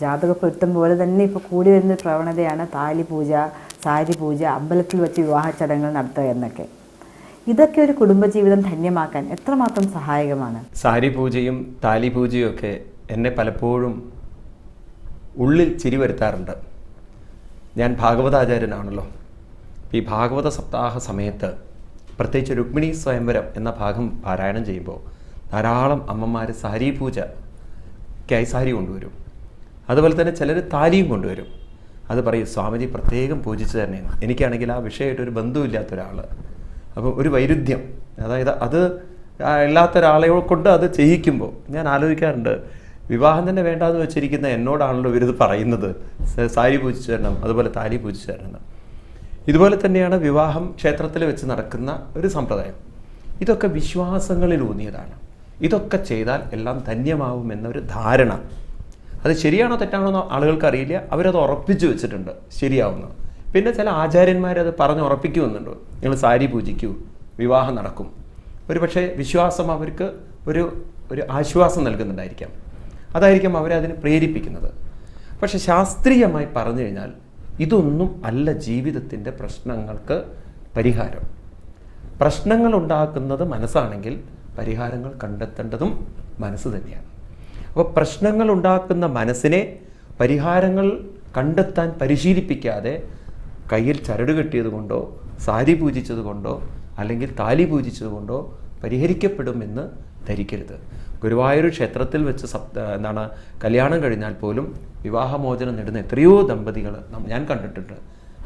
ജാതക പൊരുത്തം പോലെ തന്നെ ഇപ്പോൾ കൂടി വരുന്ന പ്രവണതയാണ് താലി പൂജ സാരി പൂജ അമ്പലത്തിൽ വെച്ച് വിവാഹ ചടങ്ങുകൾ നടത്തുക എന്നൊക്കെ. ഇതൊക്കെ ഒരു കുടുംബജീവിതം ധന്യമാക്കാൻ എത്രമാത്രം സഹായകമാണ്? സാരി പൂജയും താലി പൂജയും ഒക്കെ എന്നെ പലപ്പോഴും ഉള്ളിൽ ചിരി വരുത്താറുണ്ട്. ഞാൻ ഭാഗവതാചാര്യനാണല്ലോ. ഈ ഭാഗവത സപ്താഹ സമയത്ത് പ്രത്യേകിച്ച് രുക്മിണി സ്വയംവരം എന്ന ഭാഗം പാരായണം ചെയ്യുമ്പോൾ ധാരാളം അമ്മമാർ സാരി പൂജയ്ക്കായി സാരി കൊണ്ടുവരും. അതുപോലെ തന്നെ ചിലർ താലിയും കൊണ്ടുവരും. അത് പറയും സ്വാമിജി പ്രത്യേകം പൂജിച്ചു തന്നെയാണ്. എനിക്കാണെങ്കിൽ ആ വിഷയമായിട്ട് ഒരു ബന്ധുവില്ലാത്ത ഒരാൾ അപ്പം ഒരു വൈരുദ്ധ്യം. അതായത് അത് ഇല്ലാത്ത ഒരാളെ കൊണ്ട് അത് ചെയ്യിക്കുമ്പോൾ ഞാൻ ആലോചിക്കാറുണ്ട് വിവാഹം തന്നെ വേണ്ടാന്ന് വെച്ചിരിക്കുന്ന എന്നോടാണല്ലോ ഇവരിത് പറയുന്നത്. സാരി പൂജിച്ചു തരണം അതുപോലെ താലി പൂജിച്ചു തരണം. ഇതുപോലെ തന്നെയാണ് വിവാഹം ക്ഷേത്രത്തിൽ വെച്ച് നടക്കുന്ന ഒരു സമ്പ്രദായം. ഇതൊക്കെ വിശ്വാസങ്ങളിൽ ഊന്നിയതാണ്. ഇതൊക്കെ ചെയ്താൽ എല്ലാം ധന്യമാവുമെന്നൊരു ധാരണ അത് ശരിയാണോ തെറ്റാണോ എന്ന് ആളുകൾക്ക് അറിയില്ല അവരത് ഉറപ്പിച്ചു വെച്ചിട്ടുണ്ട്. ശരിയാവുന്നു. പിന്നെ ചില ആചാര്യന്മാരത് പറഞ്ഞ് ഉറപ്പിക്കുമെന്നുണ്ട് നിങ്ങൾ സാരി പൂജിക്കൂ വിവാഹം നടക്കും. ഒരു പക്ഷേ വിശ്വാസം അവർക്ക് ഒരു ഒരു ആശ്വാസം നൽകുന്നുണ്ടായിരിക്കാം. അതായിരിക്കും അവരെ അതിന് പ്രേരിപ്പിക്കുന്നത്. പക്ഷെ ശാസ്ത്രീയമായി പറഞ്ഞു കഴിഞ്ഞാൽ ഇതൊന്നും അല്ല ജീവിതത്തിന്റെ പ്രശ്നങ്ങൾക്ക് പരിഹാരം. പ്രശ്നങ്ങൾ ഉണ്ടാക്കുന്നത് മനസ്സാണെങ്കിൽ പരിഹാരങ്ങൾ കണ്ടെത്തേണ്ടതും മനസ്സ് തന്നെയാണ്. അപ്പോൾ പ്രശ്നങ്ങൾ ഉണ്ടാക്കുന്ന മനസ്സിനെ പരിഹാരങ്ങൾ കണ്ടെത്താൻ പരിശീലിപ്പിക്കാതെ കയ്യിൽ ചരട് കെട്ടിയത് കൊണ്ടോ സാരി പൂജിച്ചത് കൊണ്ടോ അല്ലെങ്കിൽ താലി പൂജിച്ചത് കൊണ്ടോ പരിഹരിക്കപ്പെടുമെന്ന് ധരിക്കരുത്. ഗുരുവായൂർ ക്ഷേത്രത്തിൽ വെച്ച് സപ്ത എന്താണ് കല്യാണം കഴിഞ്ഞാൽ പോലും വിവാഹമോചനം നേടുന്ന എത്രയോ ദമ്പതികൾ ഞാൻ കണ്ടിട്ടുണ്ട്.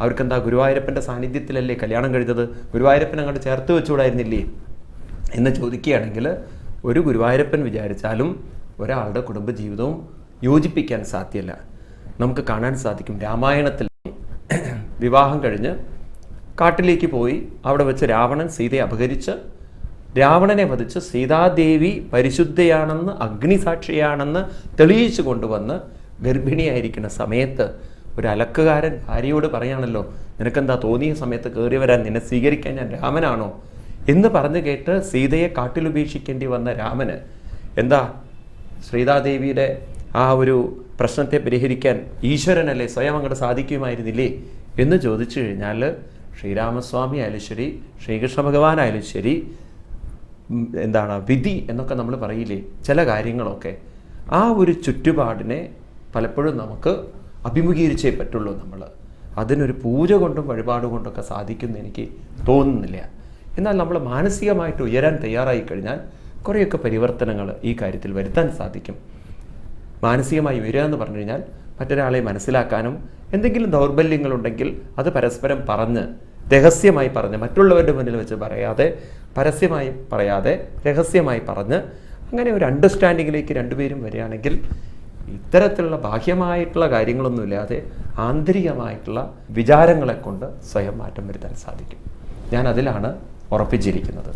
അവർക്കെന്താ ഗുരുവായൂരപ്പന്റെ സാന്നിധ്യത്തിലല്ലേ കല്യാണം കഴിഞ്ഞത്? ഗുരുവായൂരപ്പൻ അങ്ങോട്ട് ചേർത്ത് വെച്ചുകൂടായിരുന്നില്ലേ? എന്ന് ചോദിക്കുകയാണെങ്കിൽ ഒരു ഗുരുവായൂരപ്പൻ വിചാരിച്ചാലും ഒരാളുടെ കുടുംബജീവിതവും യോജിപ്പിക്കാൻ സാധ്യമല്ല നമുക്ക് കാണാൻ സാധിക്കും രാമായണത്തിൽ വിവാഹം കഴിഞ്ഞ് കാട്ടിലേക്ക് പോയി അവിടെ വെച്ച് രാവണൻ സീതയെ അപഹരിച്ച് രാവണനെ വധിച്ച് സീതാദേവി പരിശുദ്ധയാണെന്ന് അഗ്നിസാക്ഷിയാണെന്ന് തെളിയിച്ചു കൊണ്ടുവന്ന് ഗർഭിണിയായിരിക്കുന്ന സമയത്ത് ഒരു അലക്കുകാരൻ ഭാര്യയോട് പറയാണല്ലോ നിനക്കെന്താ തോന്നിയ സമയത്ത് കയറി വരാൻ? നിന്നെ സ്വീകരിക്കാൻ ഞാൻ രാമനാണോ? എന്ന് പറഞ്ഞു കേട്ട് സീതയെ കാട്ടിലുപേക്ഷിക്കേണ്ടി വന്ന രാമന് എന്താ ശ്രീതാദേവിയുടെ ആ ഒരു പ്രശ്നത്തെ പരിഹരിക്കാൻ ഈശ്വരനല്ലേ സ്വയം അങ്ങോട്ട് സാധിക്കുമായിരുന്നില്ലേ എന്ന് ചോദിച്ചു കഴിഞ്ഞാൽ ശ്രീരാമസ്വാമി ആയാലും ശരി ശ്രീകൃഷ്ണ ഭഗവാനായാലും ശരി എന്താണ് വിധി എന്നൊക്കെ നമ്മൾ പറയില്ലേ ചില കാര്യങ്ങളൊക്കെ ആ ഒരു ചുറ്റുപാടിനെ പലപ്പോഴും നമുക്ക് അഭിമുഖീകരിച്ചേ പറ്റുള്ളൂ നമ്മൾ അതിനൊരു പൂജ കൊണ്ടും വഴിപാട് കൊണ്ടൊക്കെ സാധിക്കുമെന്ന് എനിക്ക് തോന്നുന്നില്ല. എന്നാൽ നമ്മൾ മാനസികമായിട്ട് ഉയരാൻ തയ്യാറായി കഴിഞ്ഞാൽ കുറേയൊക്കെ പരിവർത്തനങ്ങൾ ഈ കാര്യത്തിൽ വരുത്താൻ സാധിക്കും. മാനസികമായി ഉയരുക എന്ന് പറഞ്ഞു കഴിഞ്ഞാൽ മറ്റൊരാളെ മനസ്സിലാക്കാനും എന്തെങ്കിലും ദൗർബല്യങ്ങളുണ്ടെങ്കിൽ അത് പരസ്പരം പറഞ്ഞ് രഹസ്യമായി പറഞ്ഞ് മറ്റുള്ളവരുടെ മുന്നിൽ വെച്ച് പറയാതെ പരസ്യമായി പറയാതെ രഹസ്യമായി പറഞ്ഞ് അങ്ങനെ ഒരു അണ്ടർസ്റ്റാൻഡിങ്ങിലേക്ക് രണ്ടുപേരും വരികയാണെങ്കിൽ ഇത്തരത്തിലുള്ള ബാഹ്യമായിട്ടുള്ള കാര്യങ്ങളൊന്നുമില്ലാതെ ആന്തരികമായിട്ടുള്ള വിചാരങ്ങളെ കൊണ്ട് സ്വയം മാറ്റം വരുത്താൻ സാധിക്കും. ഞാൻ അതിലാണ് ഉറപ്പിച്ചിരിക്കുന്നത്.